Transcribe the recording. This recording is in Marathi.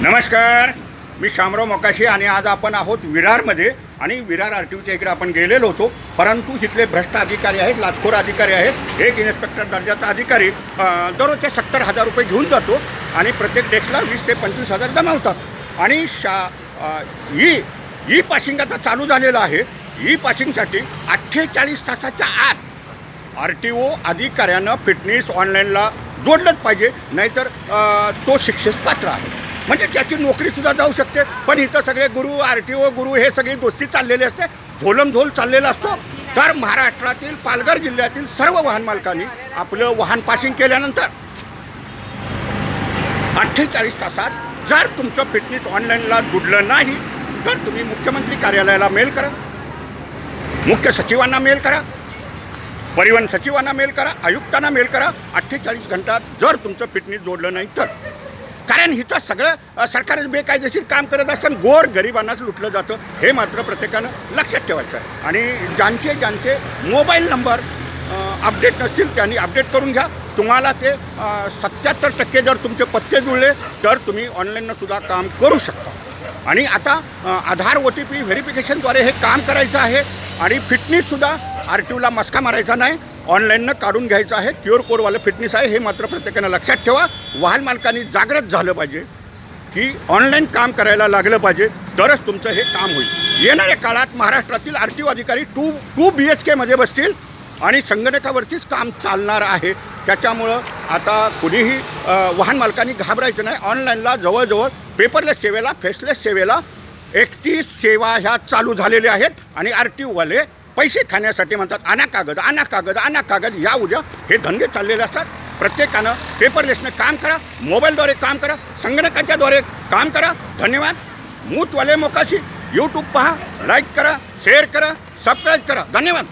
नमस्कार. मी शामराव मोकाशी आणि आज आपण आहोत विरारमध्ये. आणि विरार आर टी ओच्या इकडे आपण गेलेलो होतो. परंतु इथले भ्रष्ट अधिकारी आहेत लाचखोर अधिकारी आहेत. एक इन्स्पेक्टर दर्जाचा अधिकारी दररोजच्या दररोजचे सत्तर हजार रुपये घेऊन जातो. आणि प्रत्येक डेस्कला वीस ते पंचवीस हजार जमावतात आणि शा ई ई पासिंग आता चालू झालेलं आहे. ई पासिंगसाठी अठ्ठेचाळीस तासाच्या आत आर टी ओ अधिकाऱ्यानं फिटनेस ऑनलाईनला जोडलंच पाहिजे. नाहीतर तो शिक्षेस पात्र आहे. म्हणजे त्याची नोकरीसुद्धा जाऊ शकते पण इथं सगळे गुरु आर टी ओ गुरु हे सगळी दोस्ती चाललेली असते झोलमझोल चाललेला असतो. तर महाराष्ट्रातील पालघर जिल्ह्यातील सर्व वाहन मालकांनी आपलं वाहन पासिंग केल्यानंतर अठ्ठेचाळीस तासात जर तुमचं फिटनेस ऑनलाईनला जुडलं नाही तर तुम्ही मुख्यमंत्री कार्यालयाला मेल करा. मुख्य सचिवांना मेल करा. परिवहन सचिवांना मेल करा. आयुक्तांना मेल करा. अठ्ठेचाळीस घंटात जर तुमचं फिटनेस जोडलं नाही तर. कारण हिचं सगळं सरकार बेकायदेशीर काम करत असताना गोर गरिबांनाच लुटलं जातं हे मात्र प्रत्येकानं लक्षात ठेवायचं आहे. आणि ज्यांचे ज्यांचे मोबाईल नंबर अपडेट नसतील त्यांनी अपडेट करून घ्या. तुम्हाला ते सत्याहत्तर टक्के जर तुमचे पत्ते जुळले तर तुम्ही ऑनलाईननं सुद्धा काम करू शकता. आणि आता आधार ओ टी पी व्हेरिफिकेशनद्वारे हे काम करायचं आहे. आणि फिटनेससुद्धा आर टी ओला मस्का मारायचा नाही. ऑनलाईननं काढून घ्यायचं आहे. क्युअर कोडवालं फिटनेस आहे हे मात्र प्रत्येकानं लक्षात ठेवा. वाहन मालकांनी जागृत झालं पाहिजे की ऑनलाईन काम करायला लागलं पाहिजे तरच तुमचं हे काम होईल. येणाऱ्या काळात महाराष्ट्रातील आर टी ओ अधिकारी टू टू बी एच केमध्ये बसतील आणि संगणकावरतीच काम चालणार आहे. त्याच्यामुळं आता कुणीही वाहन मालकांनी घाबरायचं नाही. ऑनलाईनला जवळजवळ पेपरलेस सेवेला फेसलेस सेवेला एकतीस सेवा ह्या चालू झालेल्या आहेत आणि आर टी ओवाले पैसे खाण्यासाठी म्हणतात आणा कागद आणा कागद आणा कागद या उद्या हे धंदे चाललेले असतात. प्रत्येकानं पेपरलेसनं काम करा मोबाईलद्वारे काम करा संगणकाच्याद्वारे काम करा. धन्यवाद. मूचवाले मोकाशी. यूट्यूब पहा लाईक करा शेअर करा सबस्क्राईब करा. धन्यवाद.